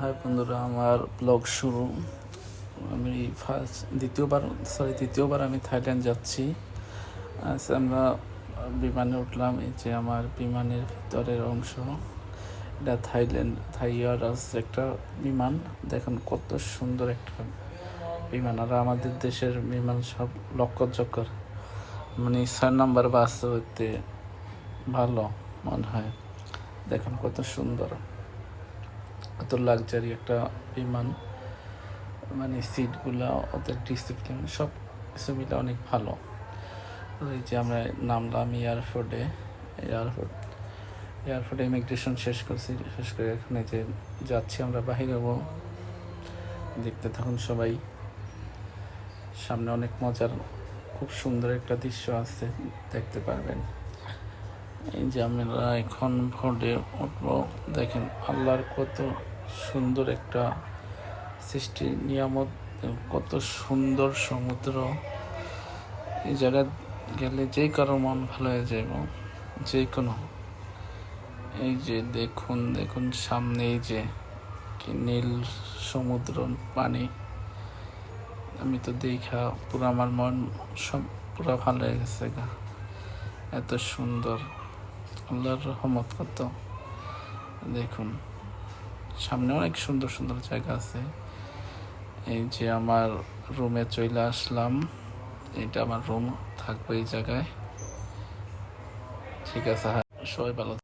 High বন্ধুরা, আমার blog শুরু। আমি ফার্স্ট দ্বিতীয়বার সরি দ্বিতীয়বার আমি থাইল্যান্ড যাচ্ছি। আমরা বিমানে উঠলাম, এই যে আমার বিমানের ভিতরের অংশ। এটা থাইল্যান্ড থাই একটা বিমান। দেখুন কত সুন্দর একটা বিমান। আর আমাদের দেশের বিমান সব লক্কর চক্কর মানে ছয় নম্বর বাস হইতে ভালো মনে হয়। দেখুন কত সুন্দর। কত লাক্সারি একটা বিমান মানে সিটগুলো ওদের ডিসিপ্লিন সব কিছু মিলে অনেক ভালো। এই যে আমরা নামলাম এয়ারপোর্টে এয়ারপোর্ট এয়ারপোর্টে ইমিগ্রেশন শেষ করছি শেষ করে এখানে যে যাচ্ছি আমরা বাহির হব দেখতে থাকুন সবাই। সামনে অনেক মজার, খুব সুন্দর একটা দৃশ্য আছে, দেখতে পারবেন। এই যে আমরা এখন ভোটে উঠবো। দেখেন, আল্লাহর কত সুন্দর একটা সৃষ্টি, নিয়ামত, কত সুন্দর সমুদ্র। এই জায়গায় গেলে যে কারও মন ভালো হয়ে যাবে যে কোনো। এই যে দেখুন দেখুন সামনে এই যে কি নীল সমুদ্র, পানি। আমি তো দেখা পুরো আমার মন সব পুরো ভালো হয়ে গেছে গা। এত সুন্দর। আল্লাহর রহমত কত? দেখুন, সামনে অনেক সুন্দর সুন্দর জায়গা আছে। এই যে আমার রুমে চলে আসলাম। এটা আমার রুম থাকবে এই জায়গায়। ঠিক আছে হ্যাঁ সবাই ভালো